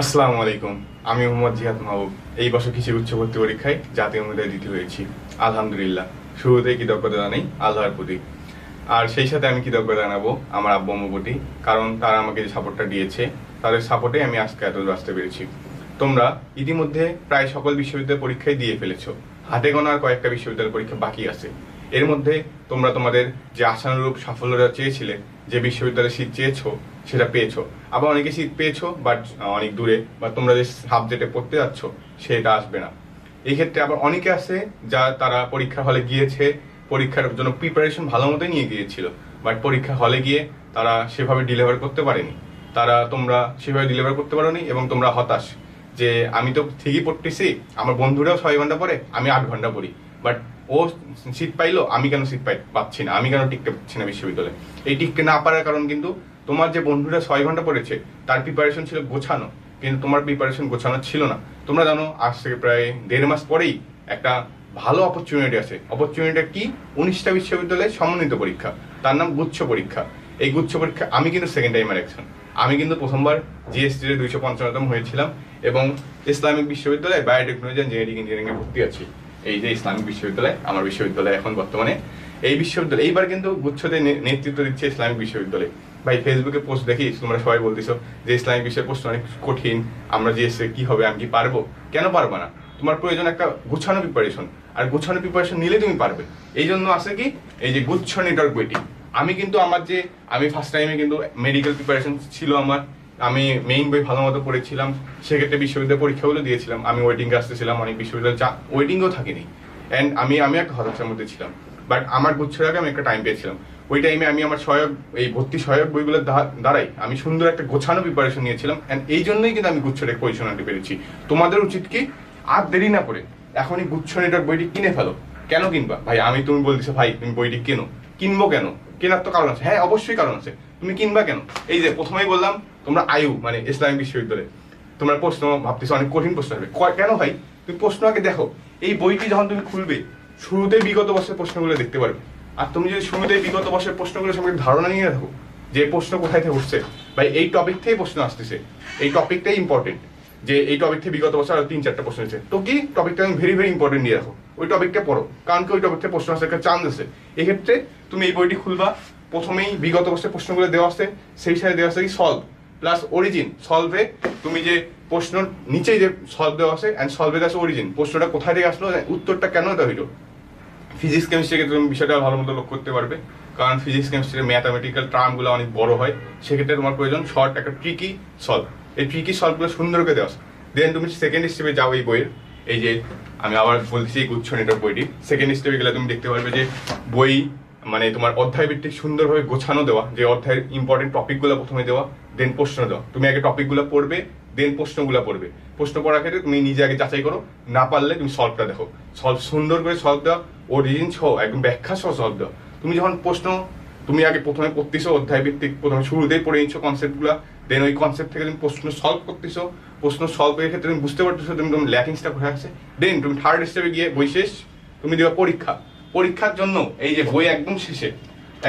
আসসালামু আলাইকুম। আমি মোহাম্মদ জিহাদ মাহবুব। এই বছর কৃষি উচ্চ ভর্তি পরীক্ষায় জাতীয় অনুদায় দ্বিতীয় হয়েছি। আলহামদুলিল্লাহ। শুরুতেই কৃতজ্ঞতা জানাই আল্লাহর প্রতি। আর সেই সাথে আমি কৃতজ্ঞতা জানাব আমার আব্বু আম্মুর প্রতি, কারণ তারা আমাকে যে সাপোর্টটা দিয়েছে, তাদের সাপোর্টে আমি আজকে এত আসতে পেরেছি। তোমরা ইতিমধ্যে প্রায় সকল বিশ্ববিদ্যালয় পরীক্ষায় দিয়ে ফেলেছো। হাতে গোনার কয়েকটা বিশ্ববিদ্যালয় পরীক্ষা বাকি আছে। এর মধ্যে তোমরা তোমাদের যে আশানুরূপ সাফল্যটা চেয়েছিলে, যে বিশ্ববিদ্যালয়ে সিট চেয়েছো, সেটা পেয়েছ। আবার অনেকে সিট পেয়েছ বাট অনেক দূরে, বা তোমরা যে সাবজেক্টে পড়তে যাচ্ছ, সেটা আসবে না। এই ক্ষেত্রে আবার অনেকে আছে, যা তারা পরীক্ষা হলে গিয়েছে, পরীক্ষার জন্য প্রিপারেশন ভালো মতোই নিয়ে গিয়েছিল বাট পরীক্ষা হলে গিয়ে তারা সেভাবে ডেলিভার করতে পারেনি। তারা তোমরা সেভাবে ডেলিভার করতে পারোনি এবং তোমরা হতাশ, যে আমি তো ঠিকই পড়তেছি, আমার বন্ধুরাও ছয় ঘণ্টা পড়ে, আমি আট ঘণ্টা পড়ি। বাট ও সিট পাইলো, আমি কেন সিট পাই পাচ্ছি না। আমি কেন টিকতে পারছি না বিশ্ববিদ্যালয়ে? এই টিকতে না পারার কারণ কিন্তু তোমার যে বন্ধুরা ছয় ঘণ্টা পড়েছে, তার প্রিপারেশন ছিল গোছানো। কিন্তু তোমার প্রিপারেশন গোছানো ছিল না। তোমরা জানো, আজ থেকে প্রায় দেড় মাস পরেই একটা ভালো অপরচুনিটি আছে। অপরচুনিটিটা কি? উনিশটা বিশ্ববিদ্যালয়ে সমন্বিত পরীক্ষা। তার নাম গুচ্ছ পরীক্ষা। এই গুচ্ছ পরীক্ষা আমি কিন্তু সেকেন্ড টাইমার একজন। আমি কিন্তু প্রথমবার জিএসটি দুইশো পঞ্চান্নতম হয়েছিলাম এবং ইসলামিক বিশ্ববিদ্যালয়ে বায়োটেকনোলজি ইঞ্জিনিয়ারিং এ ভর্তি আছি। এই যে ইসলামিক বিশ্ববিদ্যালয়, আমার বিশ্ববিদ্যালয় এখন বর্তমানে। এই বিশ্ববিদ্যালয়, এইবার কিন্তু গুচ্ছতে নে- নেতৃত্ব দিচ্ছে ইসলামিক বিশ্ববিদ্যালয়। ভাই ফেসবুকে পোস্ট দেখি, তোমরা সবাই বলতেছো যে ইসলামিক বিষয়ের পোস্ট অনেক কঠিন, আমরা যে কি হবে, আমি কি পারব? কেন পারব না? তোমার প্রয়োজন একটা গুছানো প্রিপারেশন আর গুছানো প্রিপারেশন নিলে তুমি পারবে। এই জন্য আছে কি, এই যে গুচ্ছ নেটওয়ার্ক বইটি আমি কিন্তু আমার যে, আমি ফার্স্ট টাইমে কিন্তু মেডিকেল প্রিপারেশন ছিল আমার আমি মেইন বই ভালো মতো পড়েছিলাম, সেক্ষেত্রে বিশ্ববিদ্যালয় পরীক্ষাগুলো দিয়েছিলাম। আমি ওয়েটিং আসতেছিলাম অনেক বিশ্ববিদ্যালয় যা ওয়েটিংও থাকিনি। অ্যান্ড আমি আমি একটা হতাশার মধ্যে ছিলাম। বাট আমার গুচ্ছের আগে আমি একটা টাইম পেয়েছিলাম। ওই টাইমে আমি আমার সহায়ক, এই ভর্তি সহায়ক বইগুলোর দ্বা- দ্বারাই আমি সুন্দর একটা গোছানো প্রিপারেশন নিয়েছিলাম। অ্যান্ড এই জন্যই কিন্তু আমি গুচ্ছটাকে পজিশন আনতে পেরেছি। তোমাদের উচিত কি, আর দেরি না করে এখনই গুচ্ছ নেটওয়ার্ক বইটি কিনে ফেলো। কেন কিনবা? ভাই, আমি তুমি বলতেছো, ভাই, তুমি বইটি কেনো। কিনবো কেন? কেনার তো কারণ আছে। হ্যাঁ অবশ্যই কারণ আছে। তুমি কিনবা কেন? এই যে প্রথমেই বললাম, তোমরা আয়ু মানে ইসলামিক বিশ্ববিদ্যালয়ে। তোমরা প্রশ্ন ভাবতেছো, অনেক কঠিন প্রশ্ন হবে কেন ভাই? তুমি প্রশ্ন আগে দেখো। এই বইটি যখন তুমি খুলবে, শুরুতেই বিগত বর্ষের প্রশ্নগুলো দেখতে পারবে। আর তুমি যদি শুরুতেই বিগত বর্ষের প্রশ্নগুলো সম্পর্কে ধারণা নিয়ে রাখো যে প্রশ্ন কোথায় থেকে উঠছে ভাই এই টপিক থেকেই প্রশ্ন আসতেছে, এই টপিকটাই ইম্পর্টেন্ট যে এই টপিক থেকে বিগত বছর আরও তিন চারটা প্রশ্ন আছে তো কি টপিকটা আমি ভেরি ভেরি ইম্পর্টেন্ট নিয়ে রাখো? ওই টপিকটা পড়ো। কারণ কি ওই টপিক থেকে প্রশ্ন আসার একটা চান্স আছে। এক্ষেত্রে তুমি এই বইটি খুলবা। প্রথমেই বিগত বছরের প্রশ্নগুলো দেওয়া আছে। সেই সাথে দেওয়া আছে কি সলভ প্লাস অরিজিন সলভে তুমি যে প্রশ্ন নিচে যে সলভ দেওয়া আছে অ্যান্ড সলভে দেওয়া আছে অরিজিন প্রশ্নটা কোথায় থেকে আসলো? উত্তরটা কেন দেওয়া হইল? ফিজিক্স কেমিস্ট্রিকে তুমি বিষয়টা ভালো মতো লক্ষ্য করতে পারবে। কারণ ফিজিক্স কেমিস্ট্রির ম্যাথামেটিক্যাল টার্মগুলো অনেক বড় হয়। সেক্ষেত্রে তোমার প্রয়োজন শর্ট একটা ট্রিকি সলভ এই ট্রিকি সলভগুলো সুন্দর করে দেওয়া দেন তুমি সেকেন্ড স্টেপে যাও এই বইয়ের। এই যে আমি আবার বলছি এই গুচ্ছ নেটওয়ার্ক বইটি। সেকেন্ড স্টেপে গেলে তুমি দেখতে পারবে যে বই মানে তোমার অধ্যায় ভিত্তিক সুন্দরভাবে গোছানো দেওয়া, যে অধ্যায়ের ইম্পর্টেন্ট টপিকগুলো প্রথমে দেওয়া দেন প্রশ্ন দেওয়া। তুমি আগে টপিকগুলো পড়বে দেন প্রশ্নগুলো পড়বে। প্রশ্ন পড়ার ক্ষেত্রে তুমি নিজে আগে যাচাই করো, না পারলে তুমি সলভটা দেখো। সলভ সুন্দর করে সলভ দেওয়া অরিজিন সহ একদম ব্যাখ্যা সহ সলভ দেওয়া। তুমি যখন প্রশ্ন তুমি আগে প্রথমে পড়তেছো অধ্যায় ভিত্তিক প্রথমে শুরুতেই পড়ে নিচ্ছ কনসেপ্ট কনসেপ্টগুলো দেন ওই কনসেপ্ট থেকে তুমি প্রশ্ন সলভ করতেছো। প্রশ্ন সলভের ক্ষেত্রে তুমি বুঝতে পারতেছো তুমি তুমি ল্যাকিংসটা কোথায় আছে। দেন তুমি থার্ড স্টেপে গিয়ে বই শেষ, তুমি দেবা পরীক্ষা। পরীক্ষার জন্য এই যে বই একদম শেষে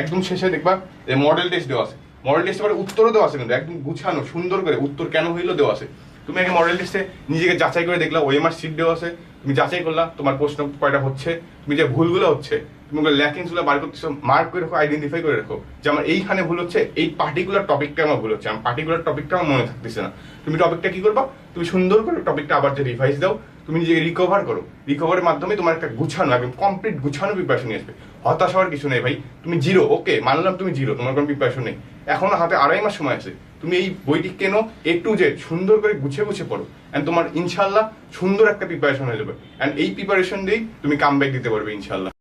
একদম শেষে দেখবা যে মডেল টেস্ট দেওয়া আছে। মডেল টেস্টে উত্তরও দেওয়া আছে কিন্তু, একদম গুছানো, সুন্দর করে উত্তর কেন হইল দেওয়া আছে। তুমি আগে মডেল টেস্টে নিজেকে যাচাই করে দেখলা ওএমআর সিট দেওয়া আছে। তুমি যাচাই করলা, তোমার প্রশ্ন কয়টা হচ্ছে, তুমি যে ভুলগুলো হচ্ছে, তুমি ওগুলো ল্যাকিংসগুলো বার করতেছো মার্ক করে রাখো আইডেন্টিফাই করে রাখো যে আমার এইখানে ভুল হচ্ছে, এই পার্টিকুলার টপিকটা আমার ভুল হচ্ছে আমার পার্টিকুলার টপিকটা আমার মনে থাকতেছে না। তুমি টপিকটা কি করবা? তুমি সুন্দর করে টপিকটা আবার যে রিভাইজ দাও, তুমি নিজেকে রিকভার করো। রিকভারের মাধ্যমে তোমার একটা গুছানো, একদম কমপ্লিট গুছানো প্রিপারেশন নিয়ে আসবে। হতাশ হওয়ার কিছু নেই ভাই, তুমি জিরো ওকে মানলাম তুমি জিরো তোমার কোনো প্রিপারেশন নেই। এখনও হাতে আড়াই মাস সময় আছে। তুমি এই বইটি কেনো? এ টু জেড সুন্দর করে গুছে গুছে পড়ো। অ্যান্ড তোমার ইনশাল্লাহ সুন্দর একটা প্রিপারেশন হয়ে যাবে। অ্যান্ড এই প্রিপারেশন দিয়েই তুমি কাম দিতে পারবে ইনশাল্লাহ।